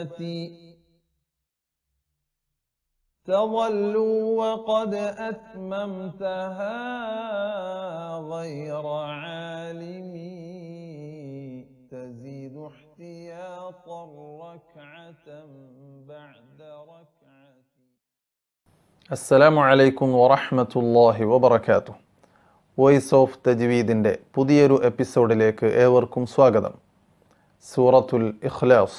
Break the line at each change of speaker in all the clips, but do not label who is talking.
أمتي تظلوا وقد أتممتها غير عالمي تزيد احتياطا ركعة بعد ركعة
അസ്സലാമു അലൈക്കും വറഹ്മത്തുള്ളാഹി വബറകാതുഹു വോയിസ് ഓഫ് തജ്വീദിൻ്റെ പുതിയൊരു എപ്പിസോഡിലേക്ക് ഏവർക്കും സ്വാഗതം സൂറത്തുൽ ഇഖ്ലാസ്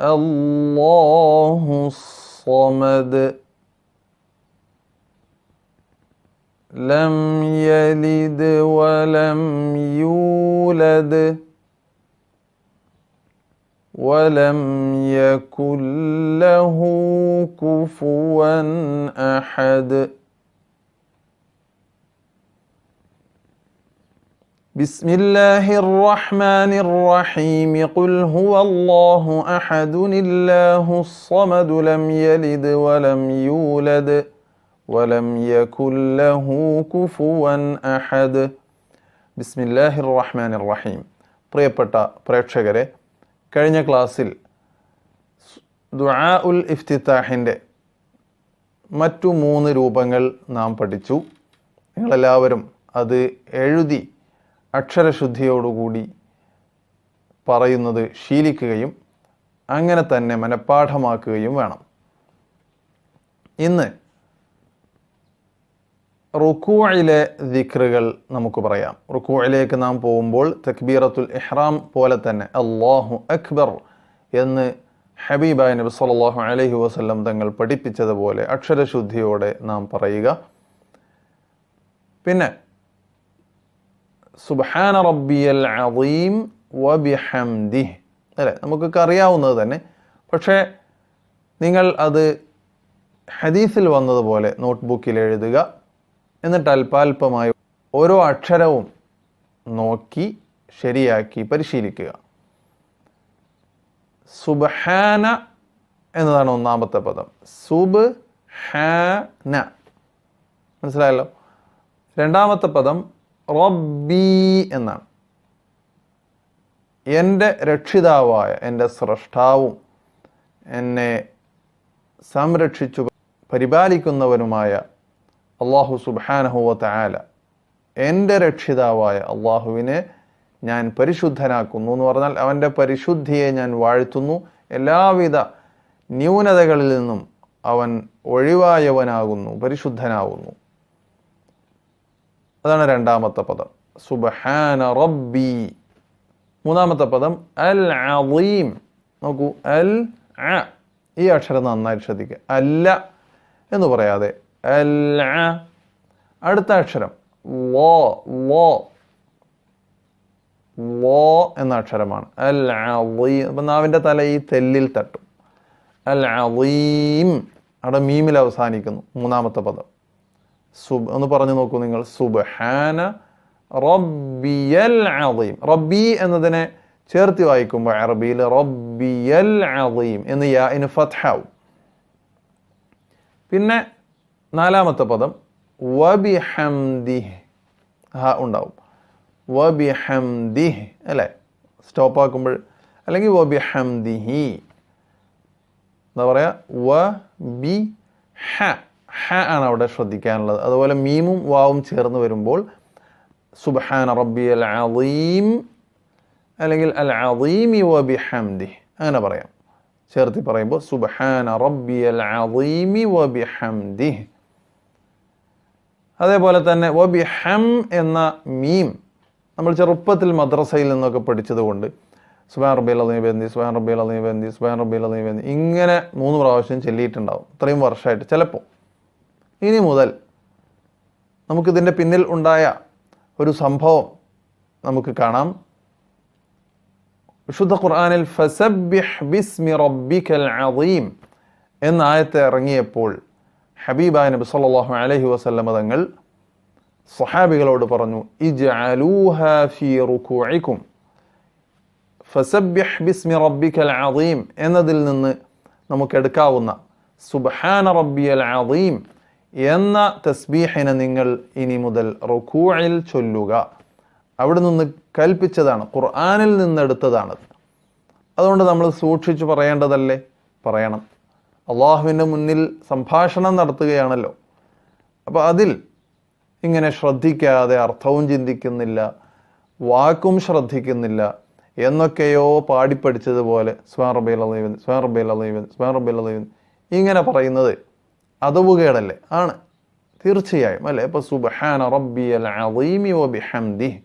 الله الصمد لم يلد ولم يولد ولم يكن له كفوا احد بسم الله الرحمن الرحيم قل هو الله احد الله الصمد لم يلد ولم يولد ولم يكن له كفوا احد بسم الله الرحمن الرحيم പ്രിയപ്പെട്ട പ്രേക്ഷകരെ കഴിഞ്ഞ ക്ലാസ്സിൽ ദുആ ഉൽ ഇഫ്തിത്താഹിൻ്റെ മറ്റു മൂന്ന് രൂപങ്ങൾ നാം പഠിച്ചു നിങ്ങളെല്ലാവരും അത് എഴുതി അക്ഷരശുദ്ധിയോടുകൂടി പറയുന്നത് ശീലിക്കുകയും അങ്ങനെ തന്നെ മനഃപ്പാഠമാക്കുകയും വേണം. ഇന്ന് റുക്കൂയിലെ ദിക്റുകൾ നമുക്ക് പറയാം. റുക്കൂയിലേക്ക് നാം പോകുമ്പോൾ തക്ബീറത്തുൽ ഇഹ്റാം പോലെ തന്നെ അള്ളാഹു അക്ബർ എന്ന് ഹബീബായ നബി സല്ലാഹു അലഹി വസല്ലം തങ്ങൾ പഠിപ്പിച്ചതുപോലെ അക്ഷരശുദ്ധിയോടെ നാം പറയുക. പിന്നെ സുബ്ഹാന റബ്ബിയൽ അദീം വബിഹംദി. അല്ലേ? നമുക്കൊക്കെ അറിയാവുന്നത് തന്നെ. പക്ഷേ നിങ്ങൾ അത് ഹദീസിൽ വന്നതുപോലെ നോട്ട്ബുക്കിൽ എഴുതുക. എന്നിട്ട് അല്പാൽപമായി ഓരോ അക്ഷരവും നോക്കി ശരിയാക്കി പരിശീലിക്കുക. സുബ്ഹാന എന്നതാണ് ഒന്നാമത്തെ പദം. സുബ് ഹാന മനസ്സിലായല്ലോ? രണ്ടാമത്തെ പദം റബ്ബി എന്നാണ്. എന്റെ രക്ഷിതാവായ എന്റെ സ്രഷ്ടാവും എന്നെ സംരക്ഷിച്ചു പരിപാലിക്കുന്നവനുമായ അള്ളാഹു സുബാനഹുവത്ത ആല എന്റെ രക്ഷിതാവായ അള്ളാഹുവിനെ ഞാൻ പരിശുദ്ധനാക്കുന്നു എന്ന് പറഞ്ഞാൽ അവന്റെ പരിശുദ്ധിയെ ഞാൻ വാഴ്ത്തുന്നു. എല്ലാവിധ ന്യൂനതകളിൽ നിന്നും അവൻ ഒഴിവായവനാകുന്നു പരിശുദ്ധനാകുന്നു അതാണ് രണ്ടാമത്തെ പദം. സുബഹാന റബ്ബി. മൂന്നാമത്തെ പദം അൽ അലീം നോക്കൂ അൽ അ ഈ അക്ഷരം നന്നായിട്ട് ശ്രദ്ധിക്കുക. അല്ല എന്ന് പറയാതെ അൽ അടുത്ത അക്ഷരം ലോ ലോ ലോ എന്ന അക്ഷരമാണ്. അൽ അലീം അപ്പം നാവിന്റെ തല ഈ തെല്ലിൽ തട്ടും. അൽ അലീം അവിടെ മീമിൽ അവസാനിക്കുന്നു. മൂന്നാമത്തെ പദം. സുബ് ഒന്ന് പറഞ്ഞു നോക്കൂ നിങ്ങൾ. സുബഹാന റബ്ബിയൽ അളീം റബ്ബി എന്നതിനെ ചേർത്ത് വായിക്കുമ്പോൾ അറബിയിൽ റബ്ബിയൽ അളീം എന്ന് യാ ഇന് ഫത്ഹാവും. പിന്നെ നാലാമത്തെ പദം വബിഹംദിഹ്. ഹ ഉണ്ടാവും. വബിഹംദിഹ് അല്ലേ? സ്റ്റോപ്പ് ആക്കുമ്പോൾ അല്ലെങ്കിൽ വബി വബിഹംദിഹി. എന്താ പറയുക വ ബി ഹ ഹ ആണ് അവിടെ ശ്രദ്ധിക്കാനുള്ളത്. അതുപോലെ മീമും വാവും ചേർന്ന് വരുമ്പോൾ സുബ്ഹാന റബ്ബി അൽ അളീം അല്ലെങ്കിൽ അൽ അളീമി വ ബിഹംദി അങ്ങനെ പറയാം. ചേർത്തി പറയുമ്പോൾ സുബ്ഹാന റബ്ബി അൽ അളീമി വ ബിഹംദി. അതേപോലെ തന്നെ വ ബിഹം എന്ന മീം നമ്മൾ ചെറുപ്പത്തിൽ മദ്രസയിൽ നിന്നൊക്കെ പഠിച്ചതുകൊണ്ട് സുബാൻ റബ്ബി അലീം ബന്ദി സുബാൻ റബ്ബി അലീം ബന്ദി സുബാൻ റബ്ബി അലീം ബന്ദി ഇങ്ങനെ മൂന്ന് പ്രാവശ്യം ചൊല്ലിയിട്ടുണ്ടാവും. ഇത്രയും വർഷമായിട്ട്. ചിലപ്പോൾ ഇനി മുതൽ നമുക്കിതിന്റെ പിന്നിൽ ഉണ്ടായ ഒരു സംഭവം നമുക്ക് കാണാം. വിശുദ്ധ ഖുർആനിൽ ഫസബ്ബിഹ് ബിസ്മി റബ്ബിക്കൽ അദീം എന്ന ആയത്ത് ഇറങ്ങിയപ്പോൾ ഹബീബായ നബി സല്ലല്ലാഹു അലൈഹി വസല്ലമ തങ്ങൾ സ്വഹാബികളോട് പറഞ്ഞു ഇജ്അലൂഹ ഫീ റുകൂഇക്കും ഫസബ്ബിഹ് ബിസ്മി റബ്ബിക്കൽ അദീം എന്നതിൽ നിന്ന് നമുക്ക് എടുക്കാവുന്ന സുബ്ഹാന റബ്ബിയൽ അദീം എന്ന തസ്ബീഹിനെ നിങ്ങൾ ഇനി മുതൽ റുക്കൂഇൽ ചൊല്ലുക. അവിടെ നിന്ന് കൽപ്പിച്ചതാണ് ഖുർആാനിൽ നിന്നെടുത്തതാണ് അതുകൊണ്ട് നമ്മൾ സൂക്ഷിച്ചു പറയേണ്ടതല്ലേ? പറയണം. അള്ളാഹുവിന്റെ മുന്നിൽ സംഭാഷണം നടത്തുകയാണല്ലോ. അപ്പോൾ അതിൽ ഇങ്ങനെ ശ്രദ്ധിക്കാതെ അർത്ഥവും ചിന്തിക്കുന്നില്ല വാക്കും ശ്രദ്ധിക്കുന്നില്ല എന്നൊക്കെയോ പാടിപ്പടിച്ചതുപോലെ സ്വാൻ അലൈവൻ സ്വാൻ അലൈവൻ സ്വാൻ അലീവൻ ഇങ്ങനെ പറയുന്നത്. അതവുകേടല്ലേ ആണ്. തീർച്ചയായും അല്ലേ? ഇപ്പോൾ സുബഹാന റബ്ബി അൽ അലീമി വ ബിഹംദി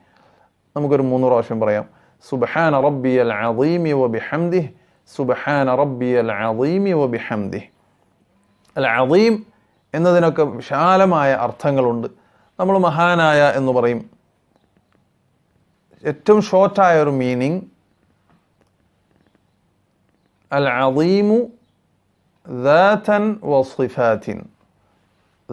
നമുക്കൊരു മൂന്ന് പ്രാവശ്യം പറയാം. സുബഹാന റബ്ബി അൽ അലീമി വ ബിഹംദി സുബഹാന റബ്ബി അൽ അലീമി വ ബിഹംദി അൽ അലീം എന്നതിനൊക്കെ വിശാലമായ അർത്ഥങ്ങളുണ്ട്. നമ്മൾ മഹാനായ എന്ന് പറയും. ഏറ്റവും ഷോർട്ടായ ഒരു മീനിങ് അൽ അലീമു ദാതൻ വസിഫാത്തിൻ.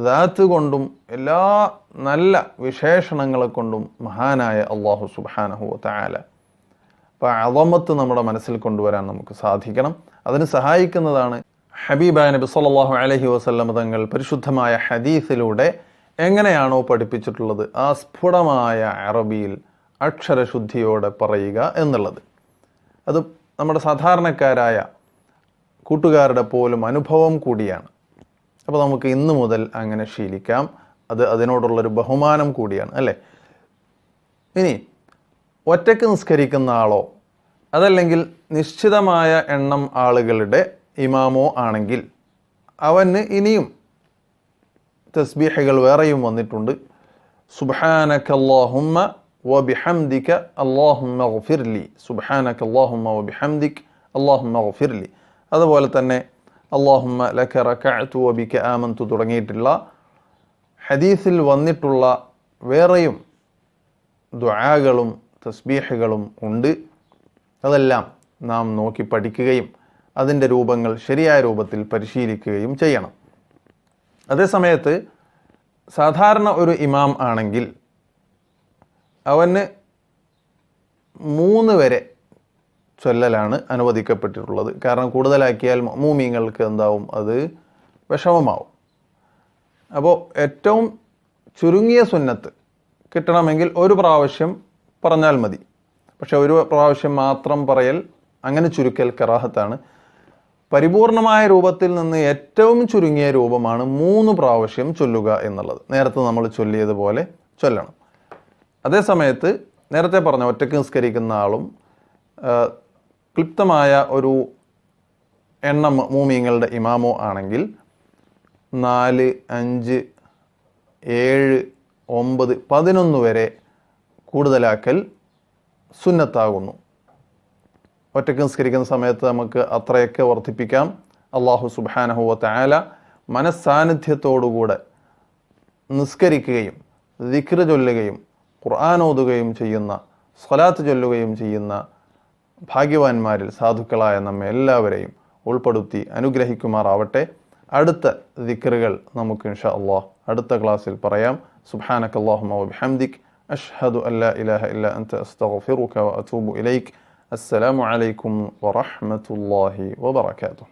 ദാത്ത് കൊണ്ടും എല്ലാ നല്ല വിശേഷണങ്ങളെ കൊണ്ടും മഹാനായ അള്ളാഹു സുബാനഹു താല അപ്പോൾ അളമത്ത് നമ്മുടെ മനസ്സിൽ കൊണ്ടുവരാൻ നമുക്ക് സാധിക്കണം. അതിന് സഹായിക്കുന്നതാണ് ഹബീബായ നബി സല്ലാഹു അലൈഹി വസല്ലം തങ്ങൾ പരിശുദ്ധമായ ഹദീസിലൂടെ എങ്ങനെയാണോ പഠിപ്പിച്ചിട്ടുള്ളത്. ആ സ്ഫുടമായ അറബിയിൽ അക്ഷരശുദ്ധിയോടെ പറയുക എന്നുള്ളത്. അത് നമ്മുടെ സാധാരണക്കാരായ കൂട്ടുകാരുടെ പോലും അനുഭവം കൂടിയാണ്. അപ്പോൾ നമുക്ക് ഇന്ന് മുതൽ അങ്ങനെ ശീലിക്കാം. അത് അതിനോടുള്ളൊരു ബഹുമാനം കൂടിയാണ് അല്ലേ? ഇനി ഒറ്റയ്ക്ക് നിസ്കരിക്കുന്ന ആളോ അതല്ലെങ്കിൽ നിശ്ചിതമായ എണ്ണം ആളുകളുടെ ഇമാമോ ആണെങ്കിൽ അവന് ഇനിയും തസ്ബീഹകൾ വേറെയും വന്നിട്ടുണ്ട്. സുബ്ഹാനക അല്ലാഹുമ്മ വബിഹംദിക അല്ലാഹുമ്മ ഗഫിർലി. സുബ്ഹാനക അല്ലാഹുമ്മ വബിഹംദിക് അള്ളാഹുമ്മ ഗഫിർലി. അതുപോലെ തന്നെ അള്ളാഹുമ്മ ലക റകഅതു വബിക ആമന്തു തുടങ്ങിയിട്ടുള്ള ഹദീസിൽ വന്നിട്ടുള്ള വേറെയും ദുആകളും തസ്ബീഹുകളും ഉണ്ട്. അതെല്ലാം നാം നോക്കി പഠിക്കുകയും അതിന്റെ രൂപങ്ങൾ ശരിയായ രൂപത്തിൽ പരിശീലിക്കുകയും ചെയ്യണം. അതേസമയത്ത് സാധാരണ ഒരു ഇമാം ആണെങ്കിൽ അവന് മൂന്ന് വരെ ചൊല്ലലാണ് അനുവദിക്കപ്പെട്ടിട്ടുള്ളത്. കാരണം കൂടുതലാക്കിയാൽ മൂമിങ്ങൾക്ക് എന്താവും? അത് വിഷമമാവും. അപ്പോൾ ഏറ്റവും ചുരുങ്ങിയ സുന്നത്ത് കിട്ടണമെങ്കിൽ ഒരു പ്രാവശ്യം പറഞ്ഞാൽ മതി. പക്ഷെ ഒരു പ്രാവശ്യം മാത്രം പറയൽ അങ്ങനെ ചുരുക്കൽ കറാഹത്താണ്. പരിപൂർണമായ രൂപത്തിൽ നിന്ന് ഏറ്റവും ചുരുങ്ങിയ രൂപമാണ് മൂന്ന് പ്രാവശ്യം ചൊല്ലുക എന്നുള്ളത്. നേരത്തെ നമ്മൾ ചൊല്ലിയതുപോലെ ചൊല്ലണം. അതേസമയത്ത് നേരത്തെ പറഞ്ഞ ഒറ്റയ്ക്ക് നിസ്കരിക്കുന്ന ആളും ക്ലിപ്തമായ ഒരു എണ്ണം മൂമിയങ്ങളുടെ ഇമാമോ ആണെങ്കിൽ നാല് അഞ്ച് ഏഴ് ഒമ്പത് പതിനൊന്ന് വരെ കൂടുതലാക്കൽ സുന്നത്താകുന്നു. ഒറ്റയ്ക്ക് നിസ്കരിക്കുന്ന സമയത്ത് നമുക്ക് അത്രയൊക്കെ വർദ്ധിപ്പിക്കാം. അള്ളാഹു സുബാനഹുവ തായാല മനസ്സാന്നിധ്യത്തോടുകൂടെ നിസ്കരിക്കുകയും ദിക്ർ ചൊല്ലുകയും ഖുർആൻ ഓതുകയും ചെയ്യുന്ന സ്വലാത്ത് ചൊല്ലുകയും ചെയ്യുന്ന ഭാഗ്യവാന്മാരിൽ സാധുക്കളായ നമ്മെ എല്ലാവരെയും ഉൾപ്പെടുത്തി അനുഗ്രഹിക്കുമാറാവട്ടെ അടുത്ത ദിക്റുകൾ നമുക്ക് ഇൻഷാ അള്ളാഹ് അടുത്ത ക്ലാസ്സിൽ പറയാം സുബ്ഹാനക അല്ലാഹുമ്മ വബിഹംദിക് അഷ്ഹദു അല്ലാ ഇലാഹ ഇല്ല അൻത അസ്തഗ്ഫിറുക വഅതൂബു ഇലൈക് അസ്സലാമു അലൈക്കും വറഹ്മത്തുള്ളാഹി വബറകാതുഹു